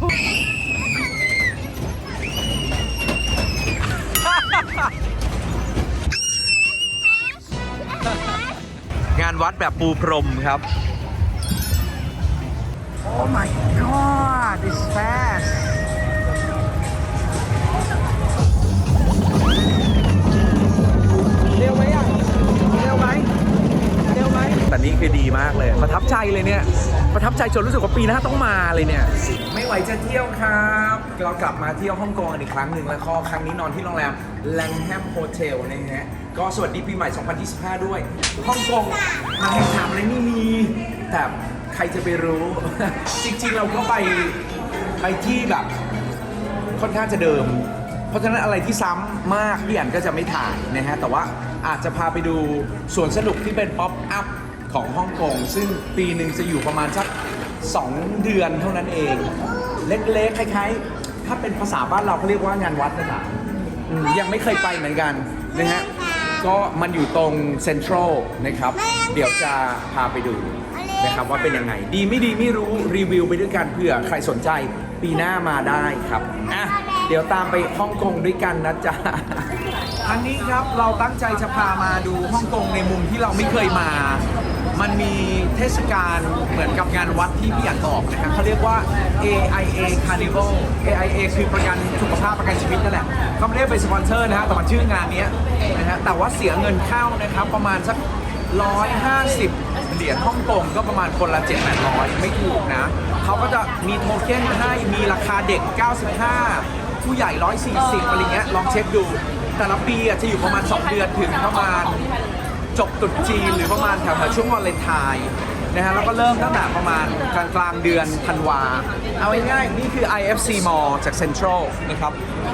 งานวัดแบบปูพรมครับ Oh my god it's fast เร็วไหมอะ เร็วไหม เร็วไหม แต่นี่คือดีมากเลย ประทับใจเลยเนี่ย ประทับใจจนรู้สึกว่าปีหน้าต้องมาเลยเนี่ย ไม่ไหวจะเที่ยวครับ เรากลับมาเที่ยวฮ่องกงอีกครั้งหนึ่งแล้วก็ครั้งนี้นอนที่โรงแรมแลงแฮมโฮเทลนะฮะก็สวัสดีปีใหม่ 2025 ด้วยฮ่องกงมาแห่งถามอะไรไม่มี แต่ใครจะไปรู้ จริงๆ เราก็ไปไปที่แบบค่อนข้างจะเดิม เพราะฉะนั้นอะไรที่ซ้ำมากพี่อันก็จะไม่ถ่ายนะฮะแต่ว่าอาจจะพาไปดูสวนสนุกที่เป็นป๊อปอัพ ของฮ่องกงซึ่งปีหนึ่งจะอยู่ประมาณสัก 2 เดือนเท่านั้นเอง เล็กๆคล้ายๆ ถ้าเป็นภาษาบ้านเราเขาเรียกว่างานวัดนะครับอืมยังไม่เคยไปเหมือนกันนะฮะก็มันอยู่ตรงเซ็นทรัลนะครับ เดี๋ยวจะพาไปดูนะครับว่าเป็นยังไง ดีไม่ดีไม่รู้รีวิวไปด้วยกันเผื่อใครสนใจปีหน้ามาได้ครับอะเดี๋ยวตามไปฮ่องกงด้วยกันนะจ๊ะอันนี้ครับเราตั้งใจจะพามาดูฮ่องกงในมุมที่เราไม่เคยมา มันมีเทศกาลเหมือนกับงานวัดที่พี่อยากบอกนะครับเขาเรียกว่า AIA Carnival AIA คือประกันสุขภาพประกันชีวิตนั่นแหละก็ไม่ได้เป็นสปอนเซอร์นะฮะแต่มันชื่องานนี้นะฮะแต่ว่าเสียเงินเข้านะครับประมาณสัก150 เหรียญฮ่องกงก็ประมาณคนละ7 8 0 0 ไม่ถูกนะเขาก็จะมีโทเค็นให้มีราคาเด็ก 95 ผู้ใหญ่ 140อะไรเงี้ยลองเช็คดู แต่ละปีอะจะอยู่ประมาณ 2 เดือนถึงประมาณ จบตรุษจีนหรือประมาณแถวๆช่วงวันเลนไทน์นะฮะแล้วก็เริ่มตั้งแต่ประมาณกลางกลางเดือนธันวา เอาง่ายๆนี่คือ IFC Mall จาก Central นะครับ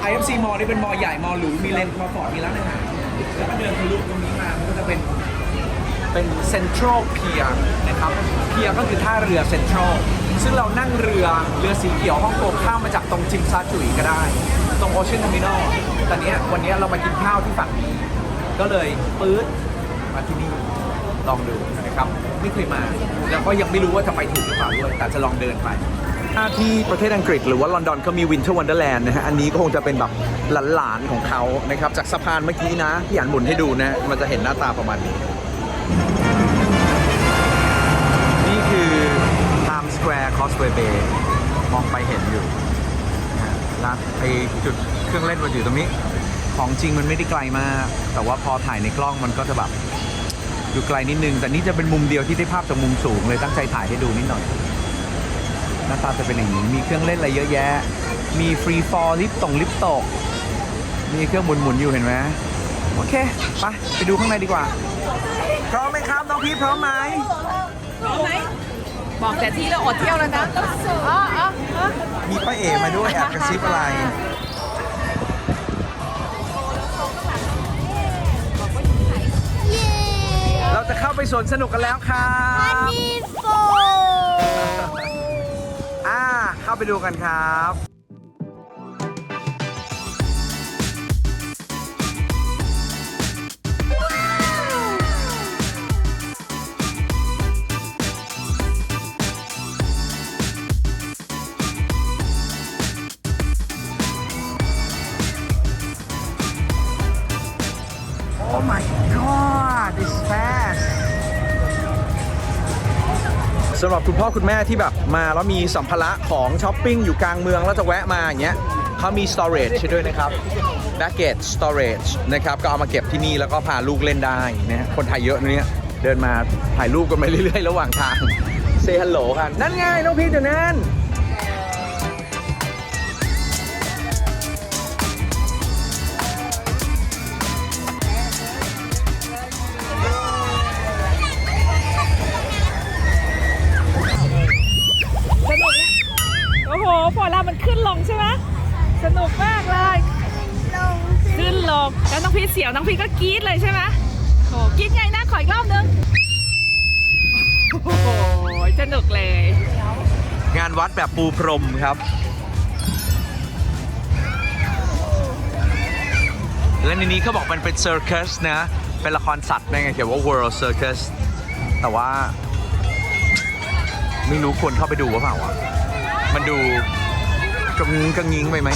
IFC Mall นี่เป็นมอลล์ใหญ่มอลล์หรูมีเลนส์มาฟอร์ดมีร้านอาหารแล้วก็เดินทะลุตรงนี้มามันก็จะเป็นเป็นเซ็นทรัลเพียนะครับเพียก็คือท่าเรือเซ็นทรัลซึ่งเรานั่งเรือเรือสีเขียวฮ่องกงข้ามมาจากตรงจิมซาจุยก็ได้ ตรงโอเชียนเทอร์มินอลแต่เนี้ยวันเนี้ยเรามากินข้าวที่ฝั่งนี้ ก็เลยปื๊ด มาที่นี่ลองดูนะครับไม่เคยมา แล้วก็ยังไม่รู้ว่าจะไปถูกหรือเปล่าด้วยแต่จะลองเดินไป ที่ประเทศอังกฤษหรือว่าลอนดอนเขามีวินเทอร์วันเดอร์แลนด์นะฮะอันนี้ก็คงจะเป็นแบบหลานๆของเขานะครับจากสะพานเมื่อกี้นะที่อ่านหมุนให้ดูนะมันจะเห็นหน้าตาประมาณนี้ นี่คือ Times Square Causeway Bay มองไปเห็นอยู่นะฮะร้านไอจุดเครื่องเล่นมันอยู่ตรงนี้ ของจริงมันไม่ได้ไกลมาก แต่ว่าพอถ่ายในกล้องมันก็จะแบบอยู่ไกลนิดนึง แต่นี่จะเป็นมุมเดียวที่ได้ภาพจากมุมสูงเลยตั้งใจถ่ายให้ดูนิดหน่อย หน้าตาจะเป็นอย่างนี้ มีเครื่องเล่นอะไรเยอะแยะ มีฟรีฟอร์ลิฟต์ตงลิฟต์ตก มีเครื่องหมุนๆอยู่เห็นไหมโอเค ไปไปดูข้างในดีกว่า พร้อมไหมครับน้องพี่พร้อมไหมบอกแต่ที่เราอดเที่ยวแล้วนะอ๋ออ๋ออ๋อมีป้าเอมาด้วยแอบกระซิบอะไร จะเข้าไปสวนสนุกกันแล้วครับอ่าเข้าไปดูกันครับ สำหรับคุณพ่อคุณแม่ที่แบบมาแล้วมีสัมภาระของช้อปปิ้งอยู่กลางเมืองแล้วจะแวะมาอย่างเงี้ยเขามี storage ให้ด้วยนะครับ baggage storage นะครับก็เอามาเก็บที่นี่แล้วก็พาลูกเล่นได้นะคนไทยเยอะนะเนี่ยเดินมาถ่ายรูปกันไปเรื่อยๆ ระหว่างทาง say hello กันนั่นไงน้องพีทอยู่นั่น นุกมากเลยขึ้นลงแล้วน้องพีชเสียวน้องพีชก็กรี๊ดเลยใช่ไหมโอ้กรี๊ดไงนะขออีกรอบนึงโอ้โหสนุกเลย งานวัดแบบปูพรมครับ และในนี้เขาบอกมันเป็นเซอร์คัสนะ เป็นละครสัตว์นะไงเขียนว่า World Circus แต่ว่า ไม่รู้ควรเข้าไปดูว่าเปล่าวะมันดูกระงิงกระงิงไปไหม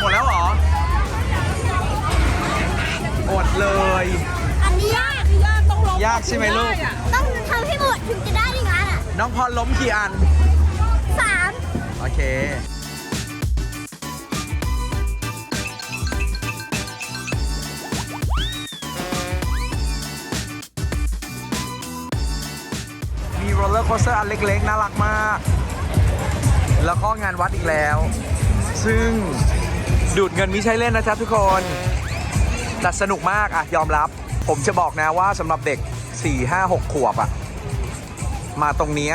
หมดแล้วเหรออดเลย อันนี้ยากยากต้องลงยากใช่ไหมลูก ด้อะต้องทำให้หมดถึงจะได้อย่างนั้นอะน้องพรล้มกี่อัน สาม โอเค สเตอร์อันเล็กๆ น่ารักมาก แล้วก็งานวัดอีกแล้ว ซึ่งดูดเงินไม่ใช่เล่นนะจ๊ะทุกคนแต่สนุกมากอะยอมรับ ผมจะบอกนะว่าสำหรับเด็ก 4 5 6 ขวบอะมาตรงนี้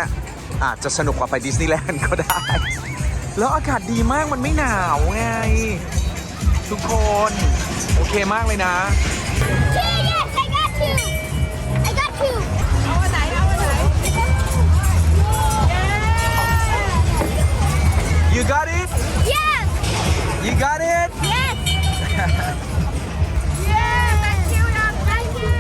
อาจจะสนุกกว่าไปดิสนีย์แลนด์ก็ได้ แล้วอากาศดีมากมันไม่หนาวไง ทุกคน โอเคมากเลยนะชื่อ yes I got two I got two you got it yes you got it yes yes thank you love thank you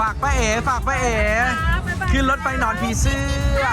ฝากป้าเอ๋ฝากป้าเอ๋ ขึ้นรถไปนอนผีเสื้อ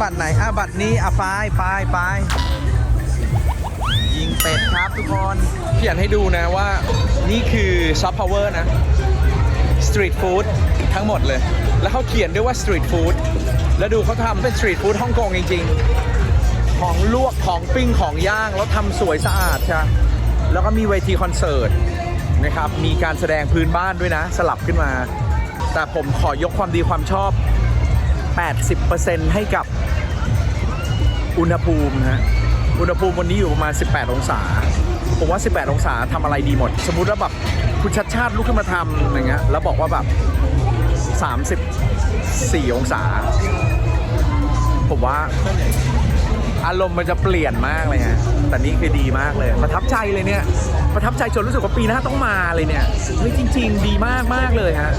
บัตรไหนอะบัตรนี้อะไปไปไปยิงเป็ดครับทุกคนพี่อยากให้ดูนะว่านี่คือซอฟต์พาวเวอร์นะสตรีทฟู้ดทั้งหมดเลย แล้วเขาเขียนด้วยว่าสตรีทฟู้ดแล้วดูเขาทำเป็นสตรีทฟู้ดฮ่องกงจริง ๆ ของลวกของปิ้งของย่าง แล้วทำสวยสะอาดใช่แล้วก็มีเวทีคอนเสิร์ตนะครับ มีการแสดงพื้นบ้านด้วยนะ สลับขึ้นมา แต่ผมขอยกความดีความชอบ 80%ให้กับ อุณหภูมิฮะอุณหภูมิวันนี้อยู่ประมาณ 18 องศา ผมว่า 18 องศาทำอะไรดีหมด สมมติว่าแบบคุณชัดชาติลุกขึ้นมาทำอย่างเงี้ยแล้วบอกว่าแบบ 34 องศา ผมว่าอารมณ์มันจะเปลี่ยนมากเลยฮะ แต่นี่คือดีมากเลย ประทับใจเลยเนี่ย ประทับใจจนรู้สึกว่าปีหน้าต้องมาเลยเนี่ย เฮ้ยจริง ๆ ดีมากมากเลยฮะ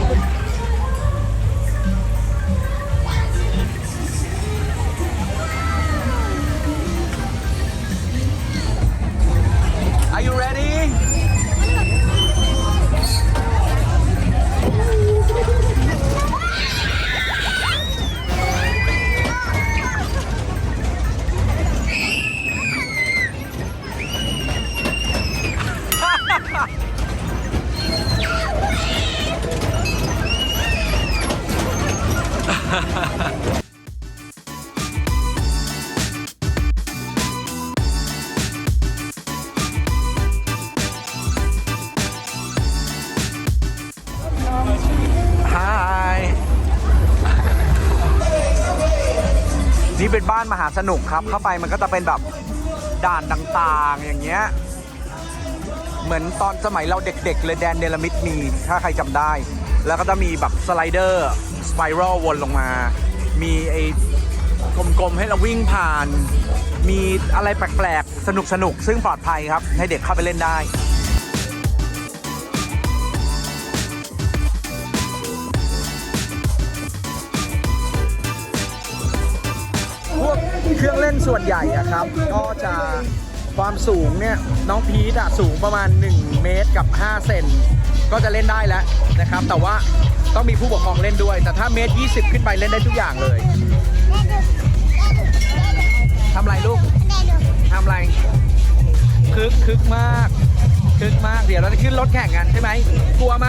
สนุกครับเข้าไปมันก็จะเป็นแบบด่านต่างๆ อย่างเงี้ย เหมือนตอนสมัยเราเด็กๆ เลยแดนเดลมิดมีถ้าใครจำได้ แล้วก็จะมีแบบสไลเดอร์สไปรัลวนลงมา มีไอ้กลมๆ ให้เราวิ่งผ่าน มีอะไรแปลกๆ สนุกๆ ซึ่งปลอดภัยครับ ให้เด็กเข้าไปเล่นได้ เครื่องเล่นส่วนใหญ่อะครับ ก็จะความสูงเนี่ยน้องพีทอะสูงประมาณ 1 เมตรกับ 5 เซนก็จะเล่นได้แล้วนะครับ แต่ว่าต้องมีผู้ปกครองเล่นด้วย แต่ถ้าเมตร 20 ขึ้นไปเล่นได้ทุกอย่างเลยทำไรลูกทำไรคึกคึกมากคึกมากเดี๋ยวเราจะขึ้นรถแข่งกันใช่ไหมกลัวไหม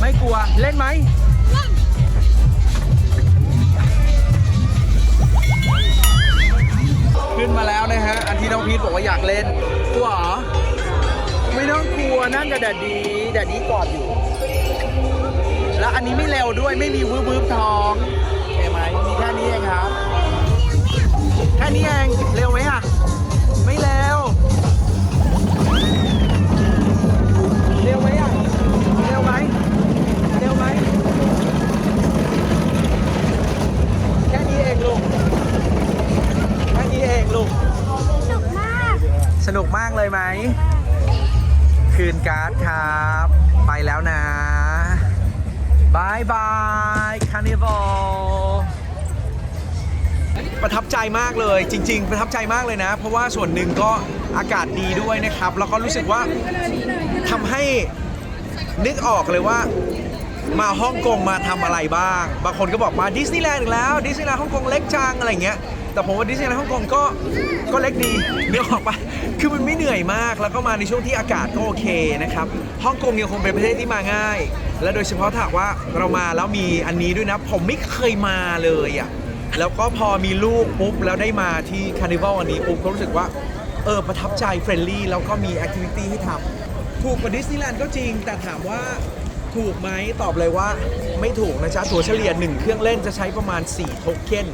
ไม่กลัวเล่นไหม ขึ้นมาแล้วนะฮะ อันที่น้องพีทบอกว่าอยากเล่นกลัวเหรอไม่ต้องกลัวนั่งกับแดดดีแดดดีกอดอยู่ แล้วอันนี้ไม่เร็วด้วยไม่มีวืบวืบท้องเห็นไหมมีแค่นี้เองครับ แค่นี้เองเร็วไหม สนุกมากเลยไหม คืนการ์ดครับ ไปแล้วนะบายบายคาร์นิวัลประทับใจมากเลยจริง ๆ ประทับใจมากเลยนะ เพราะว่าส่วนหนึ่งก็อากาศดีด้วยนะครับ แล้วก็รู้สึกว่าทำให้นึกออกเลยว่ามาฮ่องกงมาทำอะไรบ้าง บางคนก็บอกมาดิสนีย์แลนด์อีกแล้วดิสนีย์แลนด์ฮ่องกงเล็กจังอะไรเงี้ย แต่ผมว่าดิสนีย์แลนด์ฮ่องกงก็ก็เล็กดีนึกออกปะคือมันไม่เหนื่อยมาก แล้วก็มาในช่วงที่อากาศก็โอเคนะครับฮ่องกงยังคงเป็นประเทศที่มาง่าย และโดยเฉพาะถ้าว่าเรามาแล้วมีอันนี้ด้วยนะ ผมไม่เคยมาเลยอะแล้วก็พอมีลูกปุ๊บแล้วได้มาที่คาร์นิวัลอันนี้ปุ๊บก็รู้สึกว่าเออประทับใจเฟรนลี่แล้วก็มีแอคทิวิตี้ให้ทำถูกกว่าดิสนีย์แลนด์ก็จริง แต่ถามว่าถูกไหมตอบเลยว่าไม่ถูกนะจ๊ะถั่วเฉลี่ย 1 เครื่องเล่นจะใช้ประมาณ 4 โทเค็น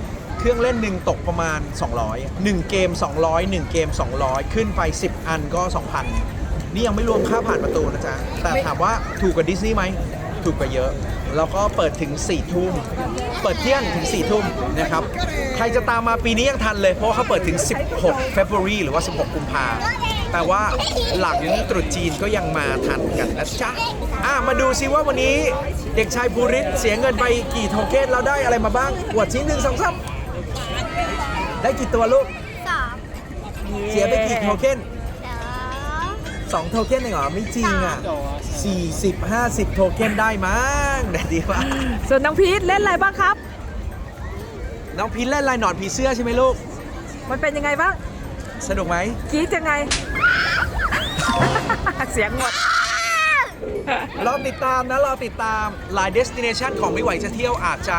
เครื่องเล่นหนึ่งตกประมาณ 200 1 เกม 200 1 เกม 200 ขึ้นไป 10 อันก็ 2,000 นี่ยังไม่รวมค่าผ่านประตูนะจ๊ะ แต่ถามว่าถูกกว่าดิสนีย์ไหม ถูกกว่าเยอะ แล้วก็เปิดถึง 4 ทุ่ม เปิดเที่ยงถึง 4 ทุ่มนะครับ ใครจะตามมาปีนี้ยังทันเลย เพราะเขาเปิดถึง 16เฟบรุรีหรือว่า 16 กุมภาแต่ว่าหลังตรุษจีนก็ยังมาทันกันนะจ๊ะ อะ มาดูซิว่าวันนี้เด็กชายภูริศเสียเงินไปกี่โทเค็นแล้วได้อะไรมาบ้างอวดชิ้นหนึ่งสองสาม ได้กี่ตัวลูก สองเสียไปกี่โทเค็นสอง2โทเค็นเองเหรอ ไม่จริงอะ40 50โทเค็นได้มั้งแต่ดีว่าส่วนน้องพีทเล่นอะไรบ้างครับ น้องพินเล่นลายหนอนผีเสื้อใช่ไหมลูก มันเป็นยังไงบ้างสนุกไหมกรีดยังไง เสียงหมด รอติดตามนะรอติดตามหลายเดสติเนชันของไม่ไหวจะเที่ยวอาจจะ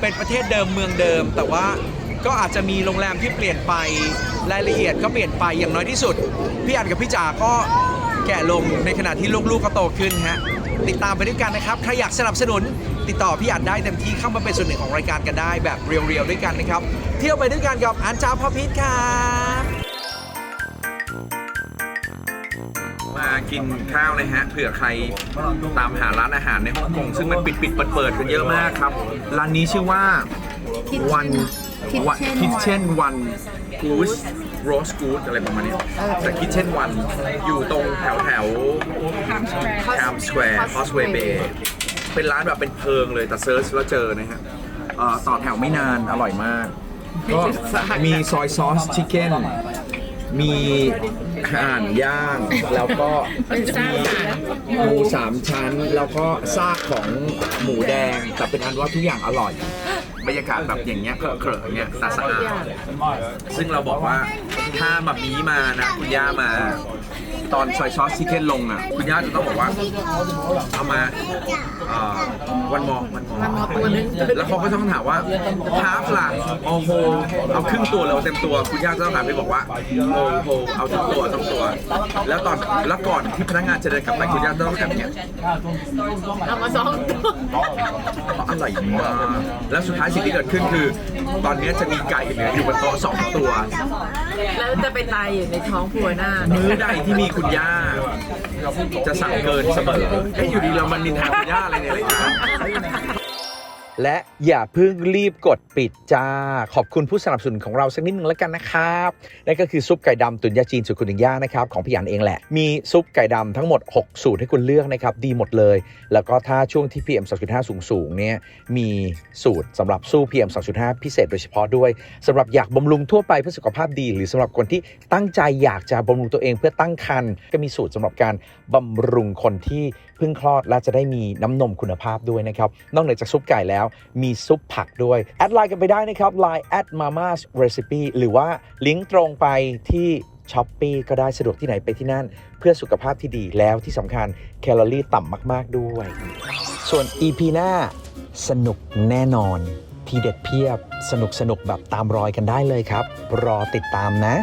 เป็นประเทศเดิมเมืองเดิม แต่ว่า ก็อาจจะมีโรงแรมที่เปลี่ยนไปรายละเอียดก็เปลี่ยนไปอย่างน้อยที่สุด พี่อันกับพี่จ๋าก็แก่ลงในขณะที่ลูกๆก็โตขึ้นฮะติดตามไปด้วยกันนะครับใครอยากสนับสนุนติดต่อพี่อันได้เต็มที่เข้ามาเป็นส่วนหนึ่งของรายการกันได้แบบเรียวๆด้วยกันนะครับ เที่ยวไปด้วยกันกับอันจ้าพ่อพิษครับมากินข้าวนะฮะเผื่อใครตามหาร้านอาหารในฮ่องกงซึ่งมันปิดปิดเปิดเปิดๆกันเยอะมากครับร้านนี้ชื่อว่าวันวัน คิทเช่นวันกูสโรสกูดอะไรประมาณนี้ แต่คิทเช่นวันอยู่ตรงแถวแถวคามสแควร์ฮอสเวย์เบย์เป็นร้านแบบเป็นเพิงเลยแต่เซิร์ชแล้วเจอนะฮะเอ่อต่อแถวไม่นานอร่อยมาก ก็มีซอยซอสชิคเก้นมีห่านย่าง แล้วก็มีหมูสามชั้น แล้วก็ซากของหมูแดง แต่เป็นอันว่าทุกอย่างอร่อย บรรยากาศแบบอย่างเงี้ยเคอะเขอเงี้ยแต่สะอาดซึ่งเราบอกว่าถ้าแบบนี้มานะ คุณย่ามา ตอนซอยซอสชิคเก้นลงอะคุณย่าจะต้องบอกว่าเอามาเอ่อวันมอวันมอแล้วเขาก็ต้องถามว่าฮาฟล่ะโอโฮเอาครึ่งตัวเราเต็มตัวคุณย่าจะต้องถามไปบอกว่าโอโฮเอาทั้งตัวทั้งตัว แล้วตอนแล้วก่อนที่พนักงานจะเดินกลับไปคุณย่าต้องทำอย่างเงี้ยเอามาสองตัวอร่อยมากแล้วสุดท้ายสิ่งที่เกิดขึ้นคือ ตอนนี้จะมีไก่เหลืออยู่บนโต๊ะสองตัว แล้วจะไปตายอยู่ในท้องผัวหน้ามื้อใดที่มีคุณย่า จะสั่งเกินเสมอเอ้ยอยู่ดีเรามันนินทาคุณย่าอะไรเนี่ยรายกา และอย่าเพิ่งรีบกดปิดจ้า ขอบคุณผู้สนับสนุนของเราสักนิดนึงแล้วกันนะครับนั่นก็คือซุปไก่ดำตุ๋นยาจีนสูตรคุณหนึ่งย่านะครับของพี่อันเองแหละ มีซุปไก่ดำทั้งหมด 6 สูตรให้คุณเลือกนะครับดีหมดเลย แล้วก็ถ้าช่วงที่ PM 2.5 สูงสูงเนี่ยมีสูตรสำหรับสู้ PM 2.5 พิเศษโดยเฉพาะด้วยสำหรับอยากบำรุงทั่วไปเพื่อสุขภาพดี หรือสำหรับคนที่ตั้งใจอยากจะบำรุงตัวเองเพื่อตั้งครรภ์ก็มีสูตรสำหรับการบำรุงคนที่เพิ่งคลอดและจะได้มีน้ำนมคุณภาพด้วยนะครับนอกเหนือจากซุปไก่แล้วมีซุปผักด้วย แอดไลน์กันไปได้นะครับ Line at mamas recipe หรือว่าลิงก์ตรงไปที่ช้อปปีก็ได้สะดวกที่ไหนไปที่นั่น เพื่อสุขภาพที่ดีแล้วที่สำคัญแคลอรี่ต่ำมาก ๆ ด้วย ส่วน EP หน้าสนุกแน่นอน ทีเด็ดเพียบสนุกสนุกแบบตามรอยกันได้เลยครับ รอติดตามนะ